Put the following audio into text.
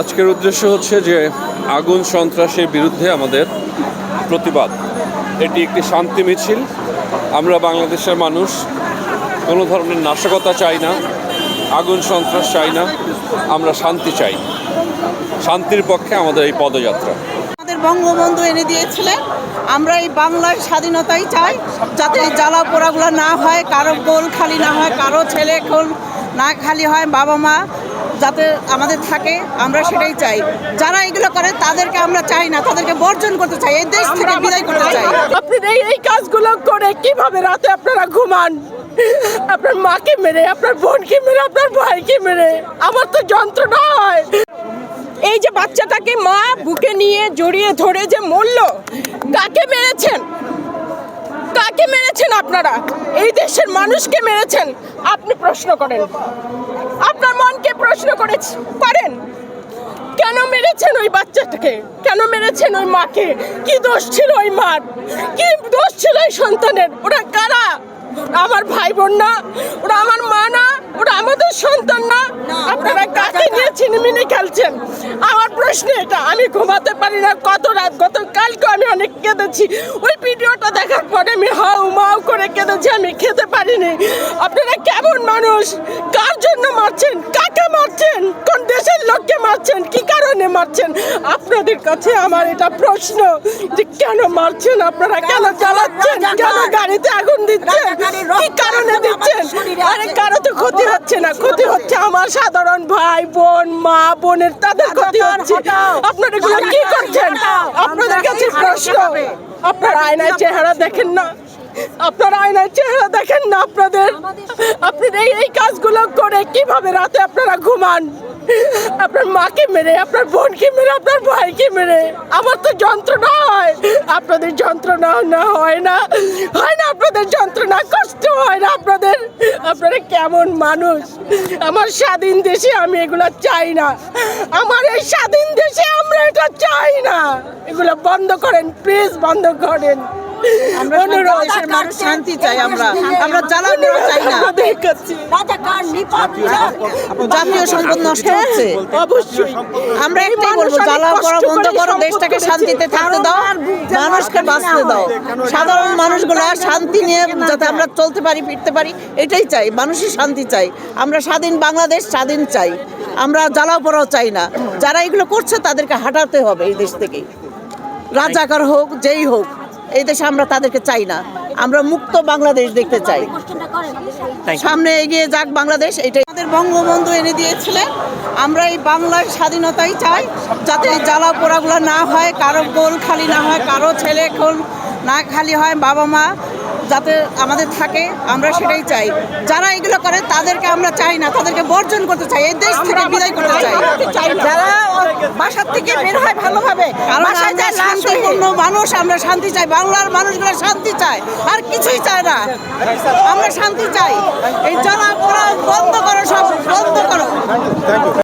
আজকের উদ্দেশ্য হচ্ছে যে আগুন সন্ত্রাসের বিরুদ্ধে আমাদের প্রতিবাদ। এটি একটি শান্তি মিছিল। আমরা বাংলাদেশের মানুষ, কোনো ধরনের নাশকতা চাই না, আগুন সন্ত্রাস চাই না, আমরা শান্তি চাই। শান্তির পক্ষে আমাদের এই পদযাত্রা। আমাদের বঙ্গবন্ধু এনে দিয়েছিলেন, আমরা এই বাংলার স্বাধীনতাই চাই, যাতে জ্বালা পোড়াগুলো না হয়, কারও গোল খালি না হয়, কারও ছেলে খোল না খালি হয়, বাবা মা যাতে আমাদের থাকে, আমরা সেটাই চাই। যারা এগুলো করে, তাদেরকে আমরা চাই না, তাদেরকে বর্জন করতে চাই, এই দেশ থেকে বিদায় করতে চাই। আপনি এই এই কাজগুলো করে কীভাবে রাতে আপনারা ঘুমান? আপনার মাকে মেরে, আপনার বোনকে মেরে, আপনার ভাইকে মেরে? আমার তো যন্ত্রণা হয়। এই যে বাচ্চাটাকে মা বুকে নিয়ে জড়িয়ে ধরে যে মরল, কাকে মেরেছেন? কাকে মেরেছেন আপনারা? এই দেশের মানুষকে মেরেছেন? আপনি প্রশ্ন করেন। আপনার মনকে করে করেন? কেন মেরেছেন ওই বাচ্চাটাকে? কেন মেরেছেন ওই মাকে? কি দোষ ছিল ওই মার? কি দোষ ছিল ওই সন্তানের? ওরা কারা? আমার ভাই বোন না ওরা আমার মা না ওরা আমাদের সন্তান না। আপনারা কাকে নিয়ে ছিনিমিনি খেলছেন? আমার প্রশ্ন এটা আমি ঘুমাতে পারি না কত রাত? গত কালকে আমি অনেক কেঁদেছি। ওই ভিডিওটা দেখার পরে আমি হাউ মাউ করে কেঁদেছি আমি খেতে পারিনি। আপনারা মানুষ কার জন্য মারছেন? কাকে মারছেন? কোন দেশের লোককে মারছেন? কি কারণে মারছেন? আপনাদের কাছে আমার এটা প্রশ্ন যে কেন মারছেন? আপনারা কেন জ্বালাচ্ছেন কেন গাড়িতে আগুন দিচ্ছেন? কি কারণে দিচ্ছেন? আরে কারও তো ক্ষতি হচ্ছে না। ক্ষতি হচ্ছে আমার সাধারণ ভাই বোন মা বোনের তাদের ক্ষতি হচ্ছে। আপনারা এগুলো কি করছেন? আপনাদের কাছে প্রশ্ন। আপনারা আয়নায় চেহারা দেখেন না। আপনার আয়নার চেহারা দেখেন না আপনাদের? আপনি এই এই কাজগুলো করে কীভাবে রাতে আপনারা ঘুমান? আপনার মাকে মেরে, আপনার বোনকে মেরে, আপনার ভাইকে মেরে। আমার তো যন্ত্রণা হয়। আপনাদের যন্ত্রণা না হয় না। হয় না আপনাদের যন্ত্রণা, কষ্ট হয় না আপনাদের। আপনারা কেমন মানুষ? আমার স্বাধীন দেশে আমি এগুলো চাই না। আমার এই স্বাধীন দেশে আমরা এটা চাই না। এগুলো বন্ধ করেন, প্লিজ বন্ধ করেন। আমরা মানুষ শান্তি চাই আমরা। আমরা চাই না। জাতীয় সম্পদ নষ্ট হচ্ছে। অবশ্যই। আমরা একটাই বলব অনেক জ্বালা কষ্ট করা বন্ধ করো দেশটাকে শান্তিতে থাকতে দাও মানুষকে বাঁচতে দাও। সাধারণ মানুষগুলা শান্তি নিয়ে যাতে আমরা চলতে পারি ফিরতে পারি এটাই চাই। মানুষের শান্তি চাই। আমরা স্বাধীন বাংলাদেশ স্বাধীন চাই। আমরা জ্বালাও পোড়াও চাই না। যারা এগুলো করছে তাদেরকে হাঁটাতে হবে এই দেশ থেকে রাজাকার হোক যেই হোক। এই দেশে আমরা তাদেরকে চাই না। আমরা মুক্ত বাংলাদেশ দেখতে চাই। সামনে এগিয়ে যাক বাংলাদেশ এটাই। আমাদের বঙ্গবন্ধু এনে দিয়েছিলেন। আমরা এই বাংলার স্বাধীনতাই চাই যাতে এই জ্বালা পোড়াগুলো না হয় কারও গোল খালি না হয় কারও ছেলে খোল না খালি হয় বাবা মা যাতে আমাদের থাকে আমরা সেটাই চাই। যারা এগুলো করে তাদেরকে আমরা চাই না তাদেরকে বর্জন করতে চাই এই দেশ থেকে বিদায় করতে চাই। যারা বাসার থেকে বের হয় ভালোভাবে শান্তিপূর্ণ মানুষ আমরা শান্তি চাই। বাংলার মানুষগুলো শান্তি চায় আর কিছুই চায় না। আমরা শান্তি চাই। এই পোড়া বন্ধ করো সব বন্ধ করো।